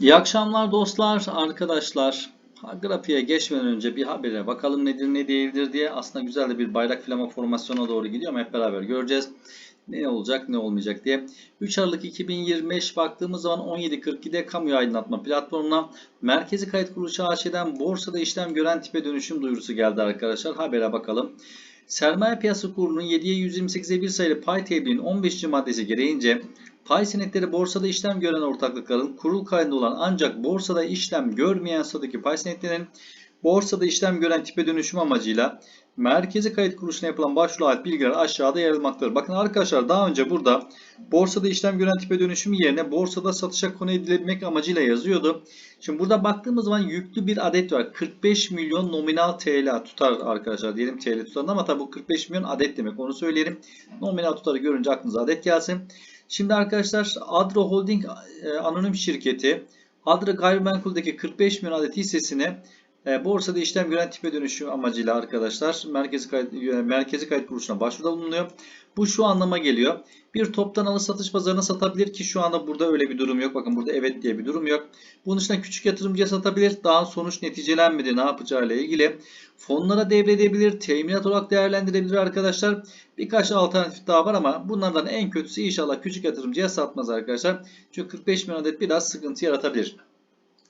İyi akşamlar dostlar, arkadaşlar. Grafiğe geçmeden önce bir habere bakalım nedir ne değildir diye. Aslında güzel de bir bayrak flama formasyona doğru gidiyor ama hep beraber göreceğiz. Ne olacak ne olmayacak diye. 3 Aralık 2025 baktığımız zaman 17.42'de kamuya aydınlatma platformuna Merkezi Kayıt Kuruluşu AŞ'den borsada işlem gören tipe dönüşüm duyurusu geldi arkadaşlar. Habere bakalım. Sermaye Piyasası Kurulu'nun 7'ye 128'e 1 sayılı pay tebliğinin 15. maddesi gereğince pay senetleri borsada işlem gören ortaklıkların kurul kaydında olan ancak borsada işlem görmeyen statüdeki pay senetlerinin borsada işlem gören tipe dönüşüm amacıyla merkezi kayıt kuruluşuna yapılan başvuru ait bilgiler aşağıda yer almaktadır. Bakın arkadaşlar daha önce burada borsada işlem gören tipe dönüşüm yerine borsada satışa konu edilebilmek amacıyla yazıyordu. Şimdi burada baktığımız zaman yüklü bir adet var. 45 milyon nominal TL tutar arkadaşlar. Diyelim TL tutar ama tabi bu 45 milyon adet demek. Onu söyleyelim. Nominal tutarı görünce aklınıza adet gelsin. Şimdi arkadaşlar Adro Holding e, anonim şirketi Adro Gayrimenkul'deki 45 milyon adet hissesini borsada işlem gören tipe dönüşüm amacıyla arkadaşlar merkezi kayıt, e, merkezi kayıt kuruluşuna başvuruda bulunuyor. Bu şu anlama geliyor. Bir toptan alış satış pazarına satabilir ki şu anda burada öyle bir durum yok. Bakın burada evet diye bir durum yok. Bunun dışında küçük yatırımcıya satabilir. Daha sonuç neticelenmedi ne yapacağıyla ilgili. Fonlara devredebilir. Teminat olarak değerlendirebilir arkadaşlar. Birkaç alternatif daha var ama bunlardan en kötüsü inşallah küçük yatırımcıya satmaz arkadaşlar. Çünkü 45 milyon adet biraz sıkıntı yaratabilir.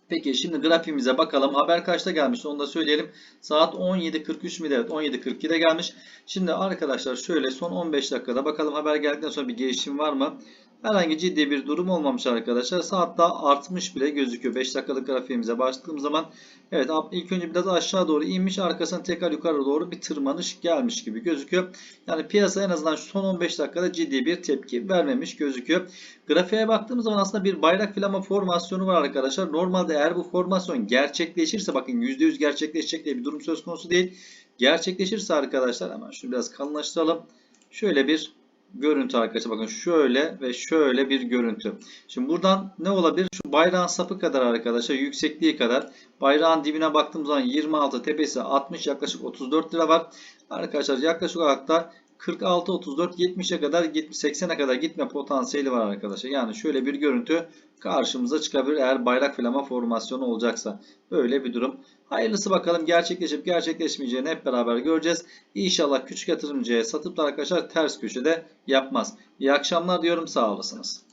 Peki şimdi grafiğimize bakalım. Haber kaçta gelmiş onu da söyleyelim. Saat 17.43 mi? Evet 17.42'de gelmiş. Şimdi arkadaşlar şöyle son 15 dakikada bakalım haber geldikten sonra bir gelişim var mı? Herhangi ciddi bir durum olmamış arkadaşlar. Saatte artmış bile gözüküyor. 5 dakikalık grafiğimize başladığım zaman evet ilk önce biraz aşağı doğru inmiş. Arkasına tekrar yukarı doğru bir tırmanış gelmiş gibi gözüküyor. Yani piyasa en azından son 15 dakikada ciddi bir tepki vermemiş gözüküyor. Grafiğe baktığımız zaman aslında bir bayrak filama formasyonu var arkadaşlar. Normalde eğer bu formasyon gerçekleşirse bakın %100 gerçekleşecek diye bir durum söz konusu değil. Gerçekleşirse arkadaşlar hemen şunu biraz kalınlaştıralım. Şöyle bir görüntü arkadaşlar. Bakın şöyle ve şöyle bir görüntü. Şimdi buradan ne olabilir? Şu bayrağın sapı kadar arkadaşlar yüksekliği kadar. Bayrağın dibine baktığımız zaman 26 tepesi 60 yaklaşık 34 lira var. Arkadaşlar yaklaşık olarak da 46, 34, 70'e kadar 80'e kadar gitme potansiyeli var arkadaşlar. Yani şöyle bir görüntü karşımıza çıkabilir eğer bayrak filama formasyonu olacaksa. Böyle bir durum. Hayırlısı bakalım gerçekleşip gerçekleşmeyeceğini hep beraber göreceğiz. İnşallah küçük yatırımcıya satıp da arkadaşlar ters köşede yapmaz. İyi akşamlar diyorum sağ olasınız.